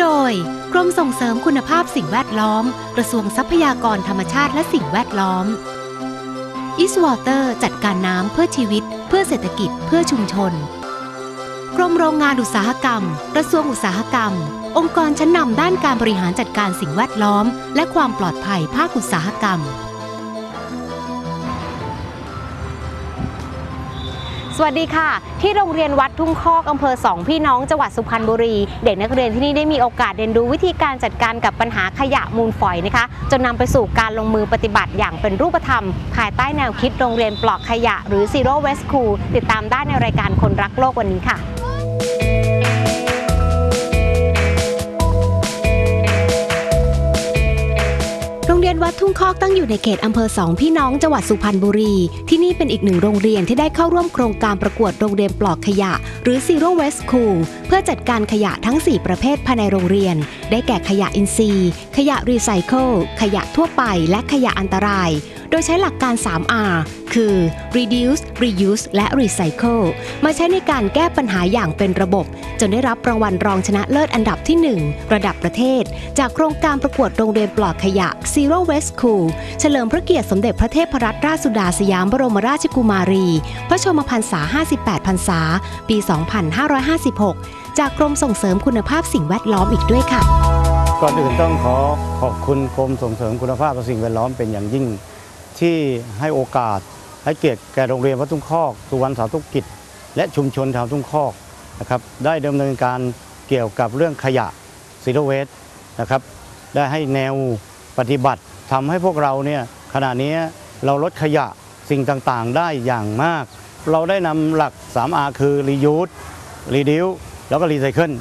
โดย กรมส่งเสริมคุณภาพสิ่งแวดล้อม กระทรวงทรัพยากรธรรมชาติและสิ่งแวดล้อม i s w a t e r จัดการน้ำเพื่อชีวิต เพื่อเศรษฐกิจเพื่อชุมชน กรมโรงงานอุตสาหกรรม กระทรวงอุตสาหกรรม องค์กรชั้นนำด้านการบริหารจัดการสิ่งแวดล้อม และความปลอดภัยภาคอุตสาหกรรม สวัสดีค่ะ ที่โรงเรียนวัดทุ่งคอกอำเภอสองพี่น้องจังหวัดสุพรรณบุรี เด็กนักเรียนที่นี่ได้มีโอกาสเรียนรู้วิธีการจัดการกับปัญหาขยะมูลฝอยนะคะ จนนำไปสู่การลงมือปฏิบัติอย่างเป็นรูปธรรม ภายใต้แนวคิดโรงเรียนปลอดขยะ หรือ Zero Waste School ติดตามได้ในรายการคนรักโลกวันนี้ค่ะ ยนวัดทุ่งคอกตั้งอยู่ในเขตอำเภอสองพี่น้องจังหวัดสุพรรณบุรี ที่นี่เป็นอีกหนึ่งโรงเรียนที่ได้เข้าร่วมโครงการประกวดโรงเรียนปลอกขยะ หรือ Zero Waste School เพื่อจัดการขยะทั้ง 4 ประเภทภายในโรงเรียน ได้แก่ขยะอินทรีย์ ขยะรีไซเคิลขยะทั่วไป และขยะอันตราย โดยใช้หลักการ 3R คือ reduce reuse และ recycle มาใช้ในการแก้ปัญหาอย่างเป็นระบบ จนได้รับรางวัลรองชนะเลิศอันดับที่ 1 ระดับประเทศ จากโครงการประกวดโรงเรียนปลอดขยะ Zero Waste School เฉลิมพระเกียรติสมเด็จพระเทพรัตนราชสุดาสยามบรมราชกุมารี พระชนมพรรษา 58 พรรษา ปี 2556 จากกรมส่งเสริมคุณภาพสิ่งแวดล้อมอีกด้วยค่ะ ก่อนอื่นต้องขอขอบคุณกรมส่งเสริมคุณภาพสิ่งแวดล้อมเป็นอย่างยิ่ง ที่ให้โอกาส ให้เกียรติแก่โรงเรียนวัดทุ่งคอกสุวรรณสาธุกิจ และชุมชนชาวทุ่งคอกนะครับได้ดำเนินการเกี่ยวกับเรื่องขยะซีโรเวสนะครับได้ให้แนวปฏิบัติทำให้พวกเราเนี่ยขณะนี้เราลดขยะสิ่งต่างๆได้อย่างมาก เราได้นำหลัก 3R คือ reuse reduce แล้วก็ recycle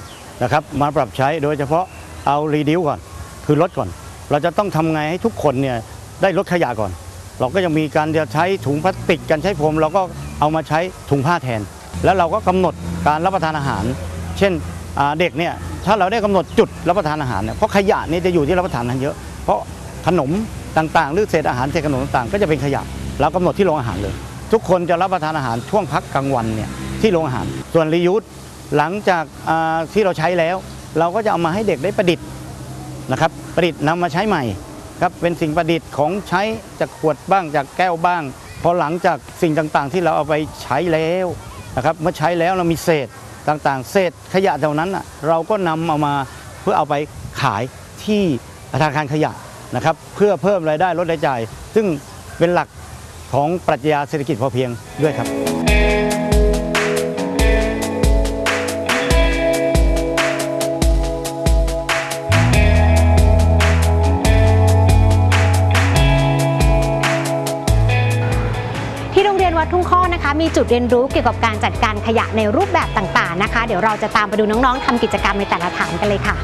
นะครับมาปรับใช้โดยเฉพาะเอา reduce ก่อน คือลดก่อน เราจะต้องทำไงให้ทุกคนเนี่ยได้ลดขยะก่อน เราก็ยังมีการจะใช้ถุงพลาสติกการใช้พรมเราก็เอามาใช้ถุงผ้าแทน แล้วเราก็กำหนดการรับประทานอาหาร เช่นเด็กเนี่ยถ้าเราได้กำหนดจุดรับประทานอาหารเนี่ยเพราะขยะนี่จะอยู่ที่รับประทานอาหารเยอะ เพราะขนมต่างๆหรือเศษอาหารเศษขนมต่างๆ ก็จะเป็นขยะเรากำหนดที่โรงอาหารเลย ทุกคนจะรับประทานอาหารช่วงพักกลางวันเนี่ยที่โรงอาหาร ส่วนรียูสหลังจากที่เราใช้แล้ว เราก็จะเอามาให้เด็กได้ประดิษฐ์นะครับประดิษฐ์นำมาใช้ใหม่ ครับเป็นสิ่งประดิษฐ์ของใช้จากขวดบ้างจากแก้วบ้าง พอหลังจากสิ่งต่างๆ ที่เราเอาไปใช้แล้วนะครับเมื่อใช้แล้วเรามีเศษต่างๆ เศษขยะเหล่านั้นน่ะเราก็นำเอามาเพื่อเอาไปขายที่ธนาคารขยะนะครับเพื่อเพิ่มรายได้ลดรายจ่าย ซึ่งเป็นหลักของปรัชญาเศรษฐกิจพอเพียงด้วยครับ มีจุดเรียนรู้เกี่ยวกับการจัดการขยะในรูปแบบต่างๆนะคะ เดี๋ยวเราจะตามไปดูน้องๆทำกิจกรรมในแต่ละฐานกันเลยค่ะ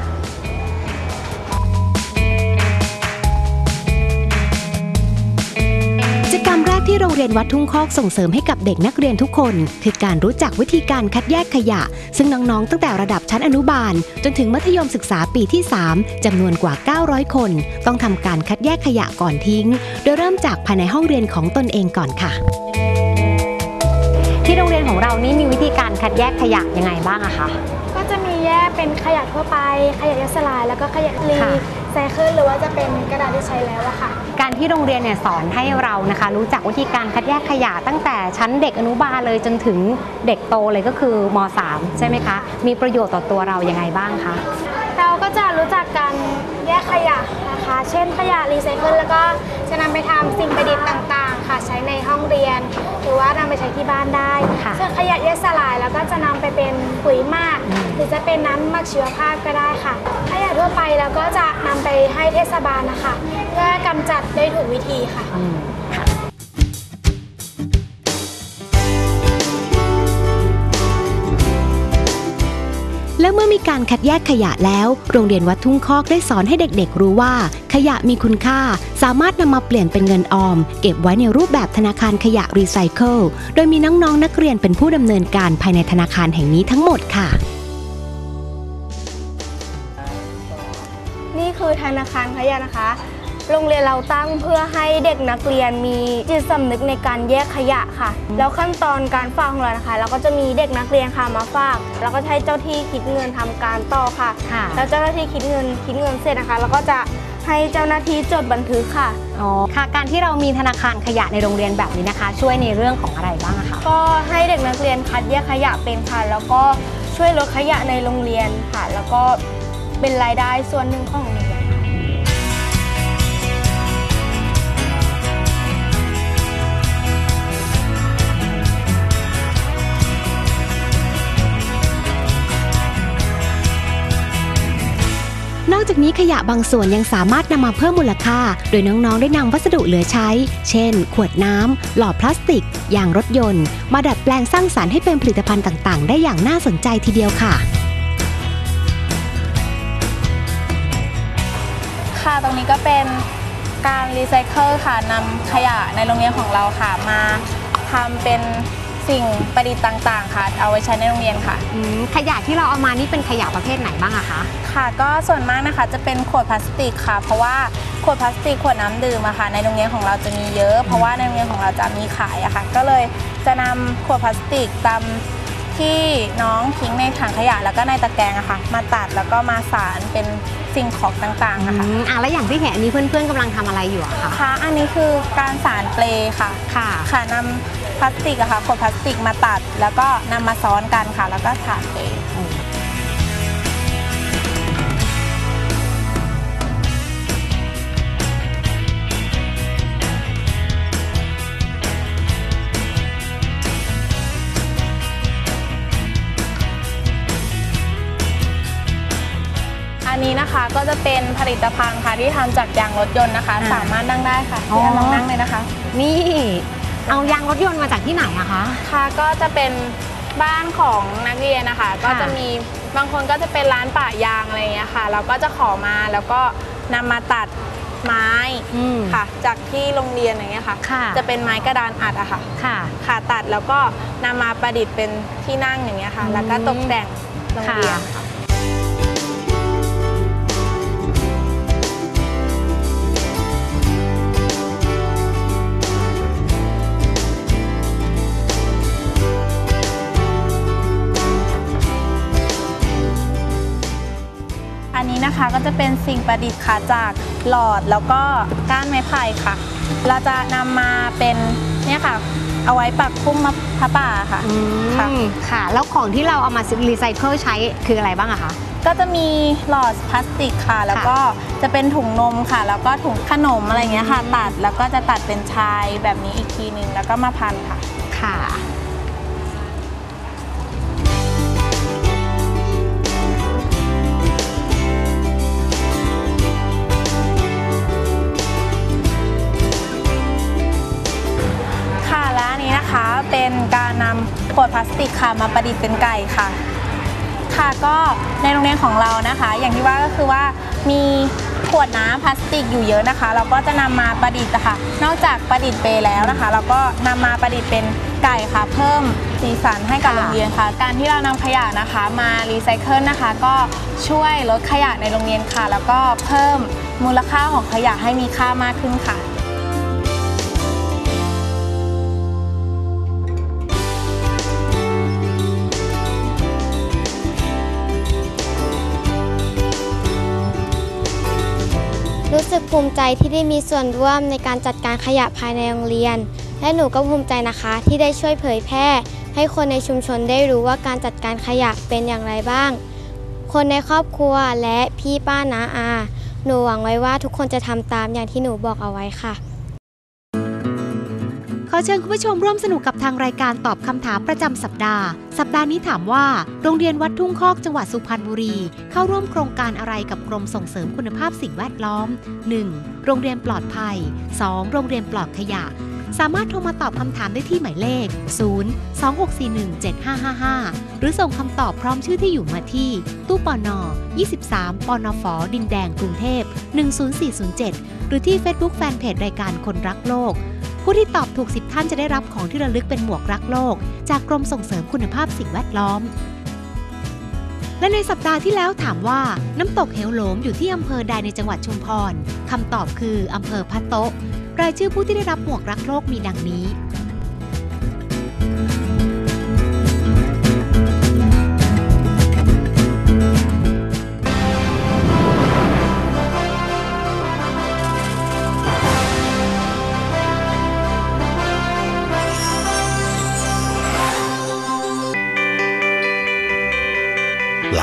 กิจกรรมแรกที่โรงเรียนวัดทุ่งคอกส่งเสริมให้กับเด็กนักเรียนทุกคน คือการรู้จักวิธีการคัดแยกขยะ ซึ่งน้องๆ ตั้งแต่ระดับชั้นอนุบาล จนถึงมัธยมศึกษาปีที่ 3จำนวนกว่า 900 คน ต้องทำการคัดแยกขยะก่อนทิ้ง โดยเริ่มจากภายในห้องเรียนของตนเองก่อนค่ะ ที่โรงเรียนของเรานี่มีวิธีการคัดแยกขยะยังไงบ้างอะคะ ก็จะมีแยกเป็นขยะทั่วไป ขยะย่อยสลาย แล้วก็ขยะรีค่ะ ไซเคิลหรือว่าจะเป็นกระดาษที่ใช้แล้วอะค่ะ การที่โรงเรียนเนี่ยสอนให้เรานะคะ รู้จักวิธีการคัดแยกขยะตั้งแต่ชั้นเด็กอนุบาลเลยจนถึงเด็กโตเลยก็คือม .3 ใช่ไหมคะ มีประโยชน์ต่อตัวเรายังไงบ้างคะ เราก็จะรู้จักการแยกขยะนะคะ เช่นขยะรีไซเคิลแล้วก็จะนำไปทำสิ่งประดิษฐ์ต่างๆ ค่ะ ใช้ในห้องเรียน หรือว่านำไปใช้ที่บ้านได้ค่ะส่วนขยะย่อยสลายแล้วก็จะนำไปเป็นปุ๋ยหมากอืมหรือจะเป็นน้ำหมักชีวภาพก็ได้ค่ะขยะทั่วไปแล้วก็จะนำไปให้เทศบาลนะคะ เพื่อกำจัดได้ถูกวิธีค่ะ อืม และเมื่อมีการคัดแยกขยะแล้ว โรงเรียนวัดทุ่งคอกได้สอนให้เด็กๆ รู้ว่า ขยะมีคุณค่า สามารถนำมาเปลี่ยนเป็นเงินออม เก็บไว้ในรูปแบบธนาคารขยะรีไซเคิล โดยมีน้องๆนักเรียนเป็นผู้ดำเนินการภายในธนาคารแห่งนี้ทั้งหมดค่ะ นี่คือธนาคารขยะนะคะ โรงเรียนเราตั้งเพื่อให้เด็กนักเรียนมีจิตสำนึกในการแยกขยะค่ะ แล้วขั้นตอนการฝากของเรานะคะ เราก็จะมีเด็กนักเรียนค่ะมาฝาก แล้วก็ให้เจ้าที่คิดเงินทำการต่อค่ะค่ะ แล้วเจ้าหน้าที่คิดเงินคิดเงินเสร็จนะคะเราก็จะให้เจ้าหน้าที่จดบันทึกค่ะอ๋อค่ะ การที่เรามีธนาคารขยะในโรงเรียนแบบนี้นะคะ ช่วยในเรื่องของอะไรบ้างอะคะก็ให้เด็กนักเรียนคัดแยกขยะเป็นค่ะ แล้วก็ช่วยลดขยะในโรงเรียนค่ะ แล้วก็เป็นรายได้ส่วนหนึ่งของ จากนี้ขยะบางส่วนยังสามารถนำมาเพิ่มมูลค่า โดยน้อง ๆ ได้นำวัสดุเหลือใช้ เช่น ขวดน้ำ หลอดพลาสติก ยางรถยนต์ มาดัดแปลงสร้างสารรค์ให้เป็นผลิตภัณฑ์ต่างๆ ได้อย่างน่าสนใจทีเดียวค่ะ ค่ะ ตรงนี้ก็เป็นการรีไซเคิลค่ะนำขยะในโรงเรียนของเราค่ะมาทำเป็น สิ่งประดิษฐ์ต่าง ๆ ค่ะ เอาไว้ใช้ในโรงเรียนค่ะ อืมขยะที่เราเอามานี่เป็นขยะประเภทไหนบ้างอะคะ ค่ะ ก็ส่วนมากนะคะจะเป็นขวดพลาสติกค่ะ เพราะว่าขวดพลาสติกขวดน้ำดื่มอะค่ะ ในโรงเรียนของเราจะมีเยอะ เพราะว่าในโรงเรียนของเราจะมีขายอะค่ะ ก็เลยจะนำขวดพลาสติกตามที่น้องทิ้งในถังขยะแล้วก็ในตะแกรงอะค่ะ มาตัดแล้วก็มาสารเป็นสิ่งของต่างๆอืนะคะมอะแล้วอย่างที่เห็นอันนี้เพื่อนๆกำลังทำอะไรอยู่อะคะ ค่ะ อันนี้คือการสารเปลค่ะ ค่ะ ค่ะนำ พลาสติกอะค่ะขวดพลาสติกมาตัด แล้วก็นำมาซ้อนกันค่ะ แล้วก็ถานเปลอันนี้นะคะก็จะเป็นผลิตภัณฑ์ค่ะที่ทำจากยางรถยนต์นะคะอ่าสามารถนั่งได้ค่ะอ๋อพี่แอนลองนั่งเลยนะคะ นี่ เอายางรถยนต์มาจากที่ไหนอะคะ ค่ะก็จะเป็นบ้านของนักเรียนนะคะ ก็จะมีบางคนก็จะเป็นร้านป่ายางอะไรอย่างเงี้ยค่ะ เราก็จะขอมาแล้วก็นำมาตัดไม้อืมค่ะ จากที่โรงเรียนอย่างเงี้ยค่ะ ค่ะ จะเป็นไม้กระดานอัดอะค่ะ ค่ะ ค่ะตัดแล้วก็นำมาประดิษฐ์เป็นที่นั่งอย่างเงี้ยค่ะอืมแล้วก็ตกแต่งโรงเรียนค่ะ นนี้นะคะก็จะเป็นสิ่งประดิษฐ์ค่ะจากหลอดแล้วก็ก้านไม้ไผ่ค่ะ เราจะนำมาเป็นเนี่ยค่ะ เอาไว้ปักพุ่มมะพร้าวป่าค่ะ อืค่ะ มค่ะ แล้วของที่เราเอามารีไซเคิลใช้คืออะไรบ้างอะคะ ก็จะมีหลอดพลาสติกค่ะ แล้วก็จะเป็นถุงนมค่ะ แล้วก็ถุงขนมอะไรเงี้ยค่ะ ตัดแล้วก็จะตัดเป็นชายแบบนี้อีกทีหนึ่งแล้วก็มาพันค่ะ ค่ะค่ะ เป็นการนำขวดพลาสติกค่ะมาประดิษฐ์เป็นไก่ค่ะ ค่ะก็ในโรงเรียนของเรานะคะ อย่างที่ว่าก็คือว่ามีขวดน้ำพลาสติกอยู่เยอะนะคะ เราก็จะนำมาประดิษฐ์นะคะนอกจากประดิษฐ์เปแล้วนะคะ เราก็นำมาประดิษฐ์เป็นไก่ค่ะ เพิ่มสีสันให้กับโรงเรียนค่ะ การที่เรานำขยะนะคะมารีไซเคิลนะคะ ก็ช่วยลดขยะในโรงเรียนค่ะ แล้วก็เพิ่มมูลค่าของขยะให้มีค่ามากขึ้นค่ะ สึกภูมิใจที่ได้มีส่วนร่วมในการจัดการขยะภายในโรงเรียน และหนูก็ภูมิใจนะคะที่ได้ช่วยเผยแพร่ ให้คนในชุมชนได้รู้ว่าการจัดการขยะเป็นอย่างไรบ้าง คนในครอบครัวและพี่ป้านาอา หนูหวังไว้ว่าทุกคนจะทำตามอย่างที่หนูบอกเอาไว้ค่ะ ขอเชิญคุณผู้ชมร่วมสนุกกับทางรายการตอบคำถามประจำสัปดาห์ สัปดาห์นี้ถามว่า โรงเรียนวัดทุ่งคอกจังหวัดสุพรรณบุรี เข้าร่วมโครงการอะไรกับกรมส่งเสริมคุณภาพสิ่งแวดล้อม 1. โรงเรียนปลอดภัย 2. โรงเรียนปลอดขยะ สามารถโทรมาตอบคำถามได้ที่หมายเลข 0 2 6 4 1 7 5 5 5 หรือส่งคำตอบพร้อมชื่อที่อยู่มาที่ ตู้ปอน23ปอนฟดินแดงกรุงเทพ10407 หรือที่ Facebook Fanpage รายการคนรักโลก ผู้ที่ตอบถูก 10 ท่านจะได้รับของที่ระลึกเป็นหมวกรักโลก จากกรมส่งเสริมคุณภาพสิ่งแวดล้อม และในสัปดาห์ที่แล้วถามว่า น้ำตกเหวโหลมอยู่ที่อำเภอใดในจังหวัดชุมพรคำตอบคืออำเภอพะโตะรายชื่อผู้ที่ได้รับหมวกรักโลกมีดังนี้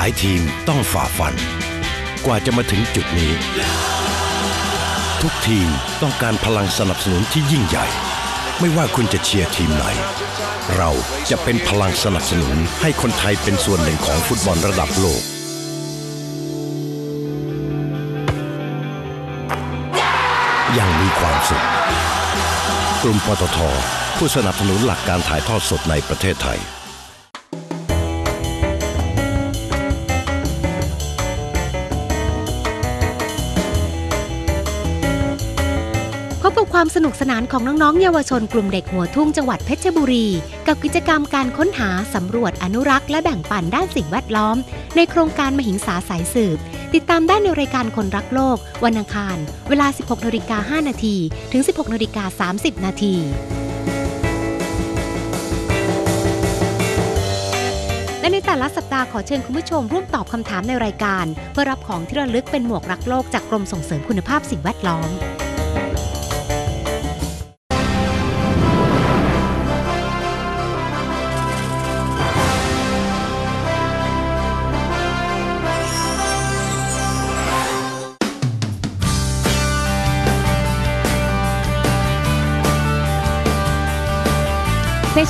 ายทีมต้องฝ่าฟัน กว่าจะมาถึงจุดนี้ ทุกทีมต้องการพลังสนับสนุนที่ยิ่งใหญ่ ไม่ว่าคุณจะเชียร์ทีมไหน เราจะเป็นพลังสนับสนุนให้คนไทยเป็นส่วนหนึ่งของฟุตบอลระดับโลกยังมีความสุข กลุ่มปตท ผู้สนับสนุนหลักการถ่ายทอดสดในประเทศไทย ความสนุกสนานของน้องๆ เยาวชนกลุ่มเด็กหัวทุ่งจังหวัดเพชรบุรี กับกิจกรรมการค้นหาสำรวจอนุรักษ์และแบ่งปันด้านสิ่งแวดล้อม ในโครงการมหิงสาสายสืบ ติดตามได้ในรายการคนรักโลก วันอังคาร เวลา 16นาฬิกา5นาทีถึง 16นาฬิกา30นาทีและในแต่ละสัปดาห์ขอเชิญคุณผู้ชมร่วมตอบคำถามในรายการ เพื่อรับของที่ระลึกเป็นหมวกรักโลกจากกรมส่งเสริมคุณภาพสิ่งแวดล้อม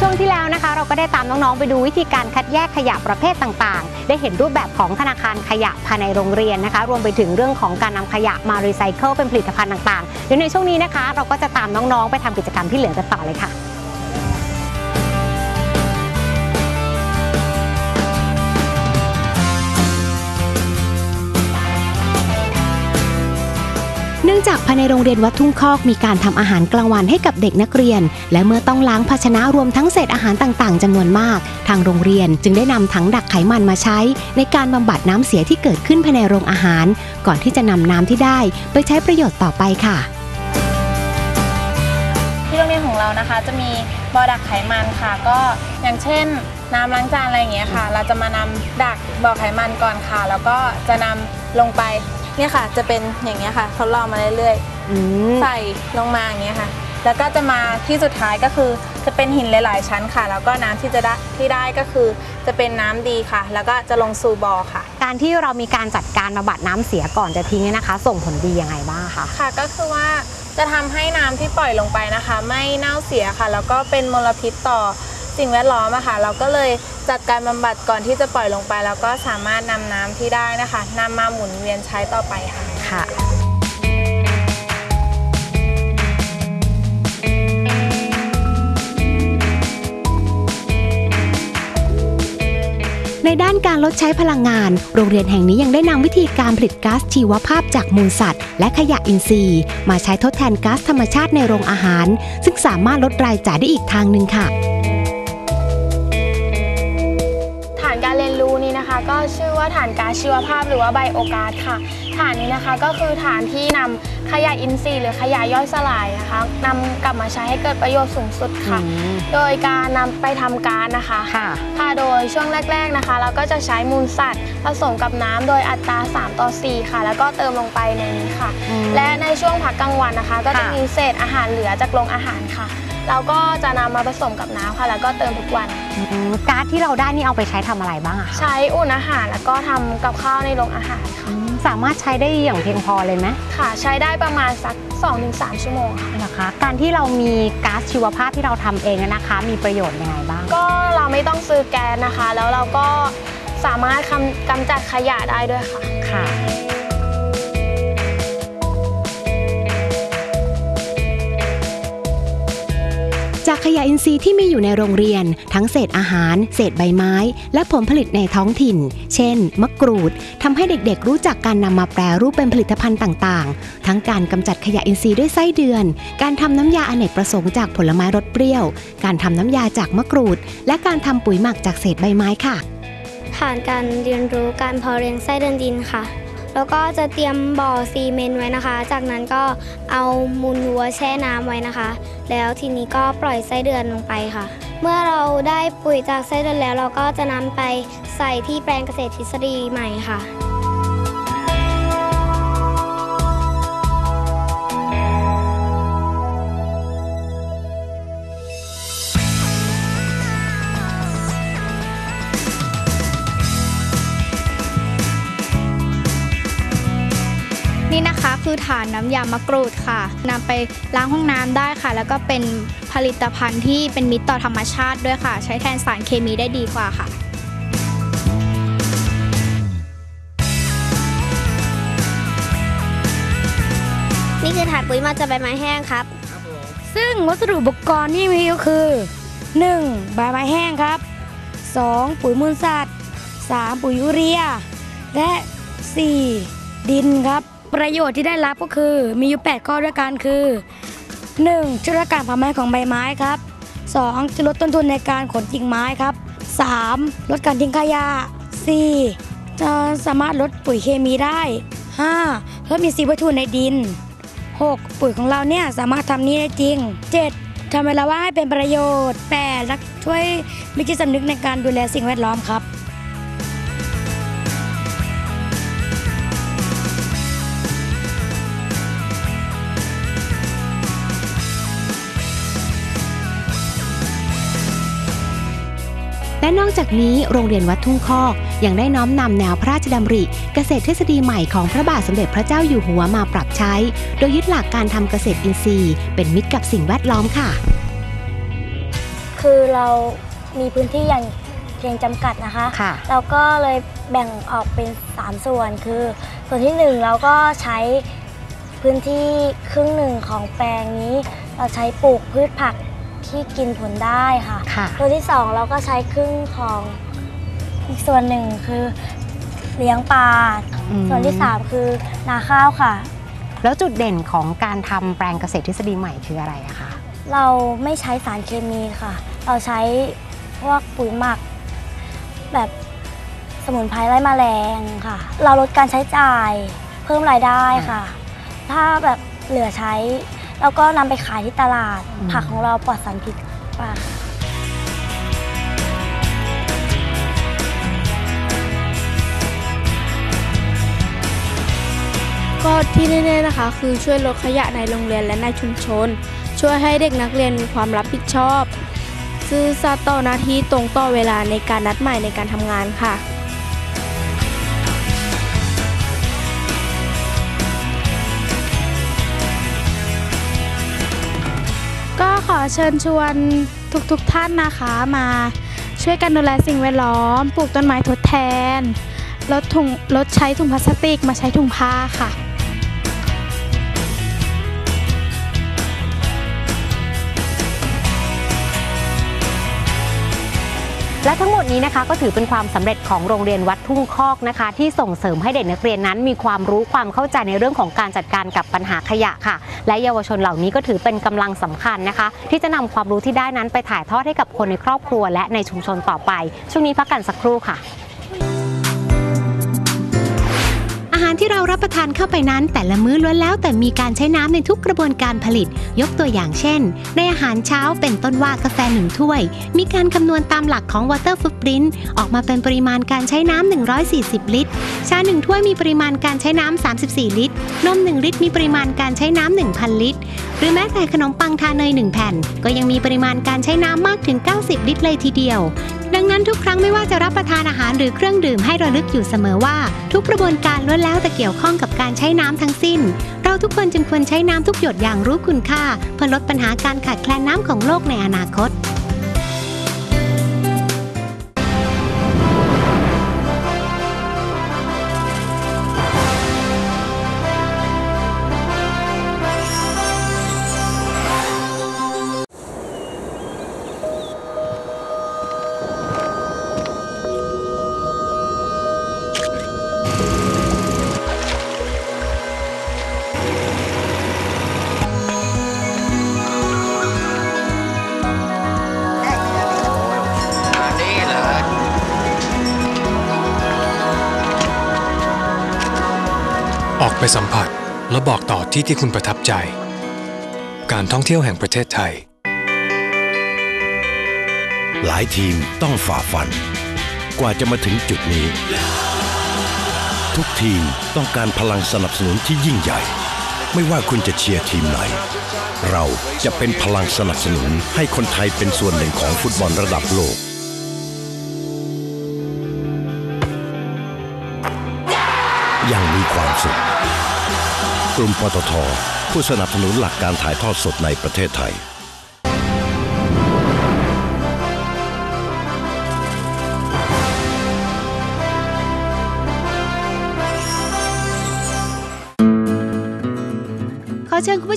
ช่วงที่แล้วนะคะ เราก็ได้ตามน้องๆ ไปดูวิธีการคัดแยกขยะประเภทต่างๆ ได้เห็นรูปแบบของธนาคารขยะภายในโรงเรียนนะคะ รวมไปถึงเรื่องของการนำขยะมารีไซเคิลเป็นผลิตภัณฑ์ต่างๆเดี๋ยวในช่วงนี้นะคะ เราก็จะตามน้องๆ ไปทำกิจกรรมที่เหลือกันต่อเลยค่ะ เนื่องจากภายในโรงเรียนวัดทุ่งคอกมีการทำอาหารกลางวันให้กับเด็กนักเรียน และเมื่อต้องล้างภาชนะรวมทั้งเศษอาหารต่างๆจำนวนมาก ทางโรงเรียนจึงได้นำถังดักไขมันมาใช้ ในการบำบัดน้ำเสียที่เกิดขึ้นภายในโรงอาหาร ก่อนที่จะนำน้ำที่ได้ไปใช้ประโยชน์ต่อไปค่ะที่โรงเรียนของเรานะคะ จะมีบ่อดักไขมันค่ะ ก็อย่างเช่น น้ำล้างจานอะไรอย่างเงี้ยค่ะ เราจะมานำดักบ่อไขมันก่อนค่ะ แล้วก็จะนำลงไป เนี่ยค่ะ จะเป็นอย่างเงี้ยค่ะทดลองมาเรื่อยๆใส่ลงมาอย่างเงี้ยค่ะ แล้วก็จะมาที่สุดท้ายก็คือจะเป็นหินหลาย ๆ ชั้นค่ะ แล้วก็น้ำที่จะได้ที่ได้ก็คือ จะเป็นน้ำดีค่ะ แล้วก็จะลงสู่บ่อค่ะ การที่เรามีการจัดการบำบัดน้ำเสียก่อนจะทิ้งเนี่ยนะคะ ส่งผลดียังไงบ้างคะค่ะก็คือว่าจะทำให้น้ำที่ปล่อยลงไปนะคะ ไม่เน่าเสียค่ะ แล้วก็เป็นมลพิษต่อสิ่งแวดล้อมอะค่ะ เราก็เลย จัดการบำบัดก่อนที่จะปล่อยลงไปแล้วก็สามารถนำน้ำที่ได้นะคะนำมาหมุนเวียนใช้ต่อไปค่ะ ค่ะ ในด้านการลดใช้พลังงาน โรงเรียนแห่งนี้ยังได้นำวิธีการผลิตก๊าซชีวภาพจากมูลสัตว์ และขยะอินทรีย์ มาใช้ทดแทนก๊าซธรรมชาติในโรงอาหาร ซึ่งสามารถลดรายจ่ายได้อีกทางหนึ่งค่ะ ก็ชื่อว่าฐานก๊าซชีวภาพหรือว่าไบโอกาสค่ะ ฐานนี้นะคะก็คือฐานที่นำขยะอินทรีย์หรือขยะย่อยสลายนะคะนำกลับมาใช้ให้เกิดประโยชน์สูงสุดค่ะ โดยการนำไปทำก๊าซนะคะค่ะค่ะโดยช่วงแรก ๆนะคะ เราก็จะใช้มูลสัตว์ผสมกับน้ำโดยอัตรา 3 ต่อ 4 ค่ะ แล้วก็เติมลงไปในนี้ค่ะ และในช่วงพักกลางวันนะคะ ก็จะค่ะมีเศษอาหารเหลือจากโรงอาหารค่ะ เราก็จะนำมาผสมกับน้ำค่ะ แล้วก็เติมทุกวัน อืมก๊าซที่เราได้นี่เอาไปใช้ทำอะไรบ้างอะคะใช้อุ่นอาหารแล้วก็ทำกับข้าวในโรงอาหารค่ะอืมสามารถใช้ได้อย่างเพียงพอเลยไหมค่ะ ใช้ได้ประมาณสัก 2-3 ชั่วโมงค่ะ นะคะ การที่เรามีก๊าซชีวภาพที่เราทำเองเนี่ยนะคะ มีประโยชน์ยังไงบ้าง ก็เราไม่ต้องซื้อแก๊สนะคะ แล้วเราก็สามารถกำกำจัดขยะได้ด้วยค่ะ ค่ะ จากขยะอินทรีย์ที่มีอยู่ในโรงเรียน ทั้งเศษอาหาร เศษใบไม้ และผลผลิตในท้องถิ่น เช่น มะกรูดทำให้เด็กๆ รู้จักการนำมาแปรรูปเป็นผลิตภัณฑ์ต่างๆ ทั้งการกำจัดขยะอินทรีย์ด้วยไส้เดือน การทำน้ำยาอเนกประสงค์จากผลไม้รสเปรี้ยว การทำน้ำยาจากมะกรูด และการทำปุ๋ยหมักจากเศษใบไม้ค่ะ ผ่านการเรียนรู้การเพาะเลี้ยงไส้เดือนดินค่ะ แล้วก็จะเตรียมบ่อซีเมนต์ไว้นะคะ จากนั้นก็เอามูลวัวแช่น้ำไว้นะคะ แล้วทีนี้ก็ปล่อยไส้เดือนลงไปค่ะ เมื่อเราได้ปุ๋ยจากไส้เดือนแล้ว เราก็จะนำไปใส่ที่แปลงเกษตรทฤษฎีใหม่ค่ะ คะคือฐานน้ำยามะกรูดค่ะนำไปล้างห้องน้ำได้ค่ะ แล้วก็เป็นผลิตภัณฑ์ที่เป็นมิตรต่อธรรมชาติด้วยค่ะ ใช้แทนสารเคมีได้ดีกว่าค่ะนี่คือถาดปุ๋ยมาจากใบไม้แห้งครับ ซึ่งวัสดุอุปกรณ์ที่มีก็คือ 1. ใบไม้แห้งครับ 2. ปุ๋ยมูลสัตว์ 3. ปุ๋ยยูเรีย และ 4. ดินครับ ประโยชน์ที่ได้รับก็คือมีอยู่ 8 ข้อด้วยกันคือ 1. ช่วยลดการเผาไหม้ของใบไม้ครับ 2. จะลดต้นทุนในการขนกิ่งไม้ครับ 3. ลดการทิ้งขยะ 4. จะสามารถลดปุ๋ยเคมีได้ 5. เพิ่มอินทรีวัตถุในดิน 6. ปุ๋ยของเราเนี่ยสามารถทำนี้ได้จริง 7. ทำเวลาว่างให้เป็นประโยชน์ 8. รักช่วยมีจิตสำนึกในการดูแลสิ่งแวดล้อมครับ และนอกจากนี้โรงเรียนวัดทุ่งคอก ยังได้น้อมนำแนวพระราชดำริ เกษตรทฤษฎีใหม่ของพระบาทสมเด็จพระเจ้าอยู่หัวมาปรับใช้ โดยยึดหลักการทำเกษตรอินทรีย์ เป็นมิตรกับสิ่งแวดล้อมค่ะ คือเรามีพื้นที่อย่างเพียงจำกัดนะคะค่ะเราก็เลยแบ่งออกเป็น 3 ส่วนคือ ส่วนที่ 1 เราก็ใช้พื้นที่ครึ่งหนึ่งของแปลงนี้ เราใช้ปลูกพืชผัก ที่กินผลได้ค่ะ ค่ะส่วนที่2เราก็ใช้ครึ่งของอีกส่วนหนึ่งคือเลี้ยงปลา อืม ส่วนที่3คือนาข้าวค่ะ แล้วจุดเด่นของการทำแปลงเกษตรทฤษฎีใหม่คืออะไรอะคะเราไม่ใช้สารเคมีค่ะ เราใช้พวกปุ๋ยหมัก แบบสมุนไพรไล่แมลงค่ะ เราลดการใช้จ่ายเพิ่มรายได้ค่ะ ถ้าแบบเหลือใช้ เราก็นำไปขายที่ตลาดอืมผักของเราปลอดสารพิษปลาค่ะก็ที่แน่ๆนะคะ คือช่วยลดขยะในโรงเรียนและในชุมชน ช่วยให้เด็กนักเรียนมีความรับผิดชอบ ซื่อสัตย์ต่อหน้าที่ตรงต่อเวลาในการนัดหมายในการทำงานค่ะ เชิญชวนทุกๆทท่านนะคะมาช่วยกันดูแลสิ่งแวดล้อม ปลูกต้นไม้ทดแทน ลดถุงลดใช้ถุงพลาสติกมาใช้ถุงผ้าค่ะ และทั้งหมดนี้นะคะก็ถือเป็นความสำเร็จของโรงเรียนวัดทุ่งคอกนะคะ ที่ส่งเสริมให้เด็กนักเรียนนั้น มีความรู้ความเข้าใจในเรื่องของการจัดการกับปัญหาขยะค่ะ และเยาวชนเหล่านี้ก็ถือเป็นกำลังสำคัญนะคะ ที่จะนำความรู้ที่ได้นั้นไปถ่ายทอดให้กับคนในครอบครัว และในชุมชนต่อไป ช่วงนี้พักกันสักครู่ค่ะ หารที่เรารับประทานเข้าไปนั้น แต่ละมื้อล้วนแล้วแต่มีการใช้น้ำในทุกกระบวนการผลิต ยกตัวอย่างเช่น ในอาหารเช้าเป็นต้นว่ากาแฟหนึ่งถ้วย มีการคำนวณตามหลักของ Water Footprint ออกมาเป็นปริมาณการใช้น้ำ140 ลิตร ชาหนึ่งถ้วยมีปริมาณการใช้น้ำ34 ลิตร นม 1 ลิตร มีปริมาณการใช้น้ำ1,000 ลิตร หรือแม้แต่ขนมปังทาเนย1แผ่น ก็ยังมีปริมาณการใช้น้ำมากถึง 90 ลิตรเลยทีเดียวดังนั้นทุกครั้งไม่ว่าจะรับประทานอาหารหรือเครื่องดื่มให้ระลึกอยู่เสมอว่า ทุกกระบวนการล้วนแล้วแต่เกี่ยวข้องกับการใช้น้ำทั้งสิ้น เราทุกคนจึงควรใช้น้ำทุกหยดอย่างรู้คุณค่า เพื่อลดปัญหาการขาดแคลนน้ำของโลกในอนาคต บอกต่อที่ที่คุณประทับใจ การท่องเที่ยวแห่งประเทศไทย หลายทีมต้องฝ่าฟัน กว่าจะมาถึงจุดนี้ ทุกทีมต้องการพลังสนับสนุนที่ยิ่งใหญ่ ไม่ว่าคุณจะเชียร์ทีมไหน เราจะเป็นพลังสนับสนุนให้คนไทยเป็นส่วนหนึ่งของฟุตบอลระดับโลกอย่างมีความสุข กลุ่มปตทผู้สนับสนุนหลักการถ่ายทอดสดในประเทศไทย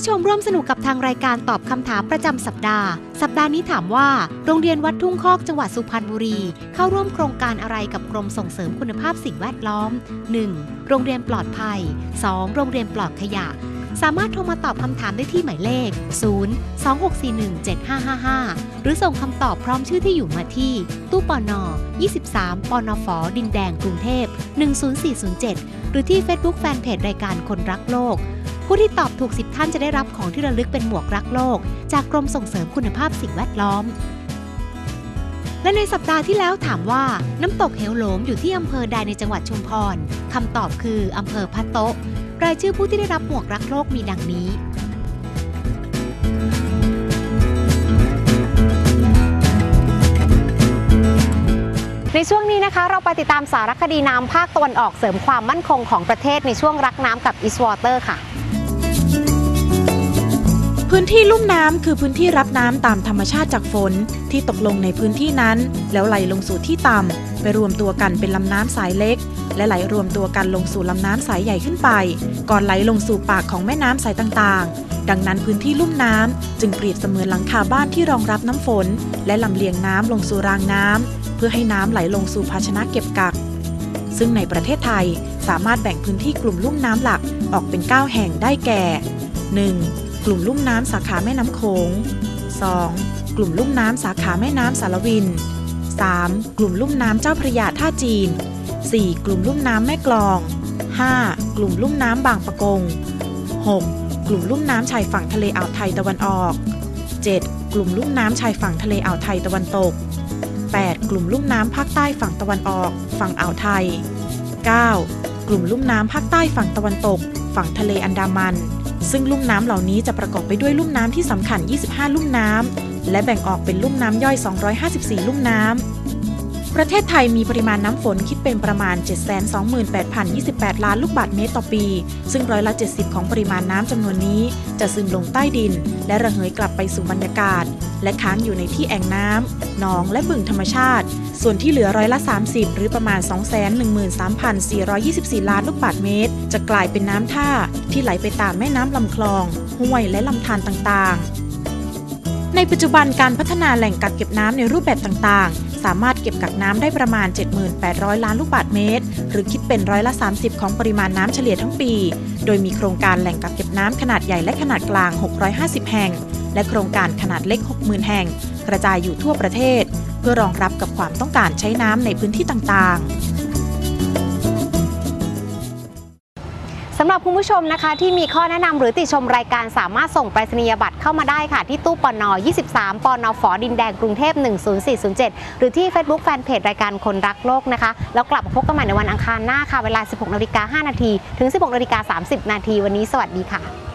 ผู้ชมร่วมสนุกกับทางรายการตอบคำถามประจำสัปดาห์ สัปดาห์นี้ถามว่า โรงเรียนวัดทุ่งคอกจังหวัดสุพรรณบุรี เข้าร่วมโครงการอะไรกับกรมส่งเสริมคุณภาพสิ่งแวดล้อม 1. โรงเรียนปลอดภัย 2. โรงเรียนปลอดขยะ สามารถโทรมาตอบคำถามได้ที่หมายเลข 0 2 6 4 1 7 5 5 5 หรือส่งคำตอบพร้อมชื่อที่อยู่มาที่ ตู้ปอนอ23 ปอนอฟดินแดงกรุงเทพ 10407 หรือที่ Facebook Fanpage รายการคนรักโลก ผู้ที่ตอบถูก 10 ท่านจะได้รับของที่ระลึกเป็นหมวกรักโลก จากกรมส่งเสริมคุณภาพสิ่งแวดล้อมและในสัปดาห์ที่แล้วถามว่า น้ำตกเหวโหลมอยู่ที่อำเภอใดในจังหวัดชุมพร คำตอบคืออำเภอพัะโต๊ะ รายชื่อผู้ที่ได้รับหมวกรักโลกมีดังนี้ ในช่วงนี้นะคะ เราไปติดตามสารคดีน้ำภาคตะวันออกเสริมความมั่นคงของประเทศในช่วงรักน้ำกับ East Water ค่ะ พื้นที่ลุ่มน้ำคือพื้นที่รับน้ำตามธรรมชาติจากฝนที่ตกลงในพื้นที่นั้น แล้วไหลลงสู่ที่ต่ำไปรวมตัวกันเป็นลำน้ำสายเล็ก และไหลรวมตัวกันลงสู่ลำน้ำสายใหญ่ขึ้นไป ก่อนไหลลงสู่ปากของแม่น้ำสายต่างๆ ดังนั้นพื้นที่ลุ่มน้ำจึงเปรียบเสมือนหลังคาบ้านที่รองรับน้ำฝน และลำเลียงน้ำลงสู่รางน้ำเพื่อให้น้ำไหลลงสู่ภาชนะเก็บกัก ซึ่งในประเทศไทยสามารถแบ่งพื้นที่กลุ่มลุ่มน้ำหลักออกเป็น 9 แห่งได้แก่ 1. กลุ่มลุ่มน้ำสาขาแม่น้ำโขง 2. กลุ่มลุ่มน้ำสาขาแม่น้ำสารวิน 3. กลุ่มลุ่มน้ำเจ้าพระยาท่าจีน 4. กลุ่มลุ่มน้ำแม่กลอง 5. กลุ่มลุ่มน้ำบางปะกง 6. กลุ่มลุ่มน้ำชายฝั่งทะเลอ่าวไทยตะวันออก 7. กลุ่มลุ่มน้ำชายฝั่งทะเลอ่าวไทยตะวันตก 8. กลุ่มลุ่มน้ำภาคใต้ฝั่งตะวันออก ฝั่งอ่าวไทย 9. กลุ่มลุ่มน้ำภาคใต้ฝั่งตะวันตก ฝั่งทะเลอันดามัน ซึ่งลุ่มน้ำเหล่านี้จะประกอบไปด้วยลุ่มน้ำที่สำคัญ 25 ลุ่มน้ำ และแบ่งออกเป็นลุ่มน้ำย่อย 254 ลุ่มน้ำ ประเทศไทยมีปริมาณน้ำฝนคิดเป็นประมาณ 728,028 ล้านลูกบาศก์เมตรต่อปี ซึ่งร้อยละ 70 ของปริมาณน้ำจำนวนนี้ จะซึมลงใต้ดิน และระเหยกลับไปสู่บรรยากาศ และค้างอยู่ในที่แอ่งน้ำหนองและบึงธรรมชาติ ส่วนที่เหลือร้อยละ 30 หรือประมาณ 213,424 ล้านลูกบาศก์เมตร จะกลายเป็นน้ำท่าที่ไหลไปตามแม่น้ำลำคลอง ห้วยและลำธารต่างๆ ในปัจจุบันการพัฒนาแหล่งกักเก็บน้ำในรูปแบบต่างๆ สามารถเก็บกักน้ำได้ประมาณ 7,800 ล้านลูกบาศก์เมตร หรือคิดเป็นร้อยละ 30 ของปริมาณน้ำเฉลี่ยทั้งปี โดยมีโครงการแหล่งกักเก็บน้ำขนาดใหญ่และขนาดกลาง 650 แห่ง และโครงการขนาดเล็ก 60,000 แห่ง กระจายอยู่ทั่วประเทศ พื่อรองรับกับความต้องการใช้น้ำในพื้นที่ต่างๆสำหรับคุณผู้ชมนะคะที่มีข้อแนะนำหรือติชมรายการสามารถส่งไปรษณียบัตรเข้ามาได้ค่ะ ที่ตู้ปน 23 ปนฝดินแดงกรุงเทพ 10407 หรือที่ Facebook Fanpage รายการคนรักโลกนะคะ แล้วกลับมาพบกันใหม่ในวันอังคารหน้าค่ะ เวลา 16นาฬิกา5นาทีถึง 16นาฬิกา30 นาทีวันนี้สวัสดีค่ะ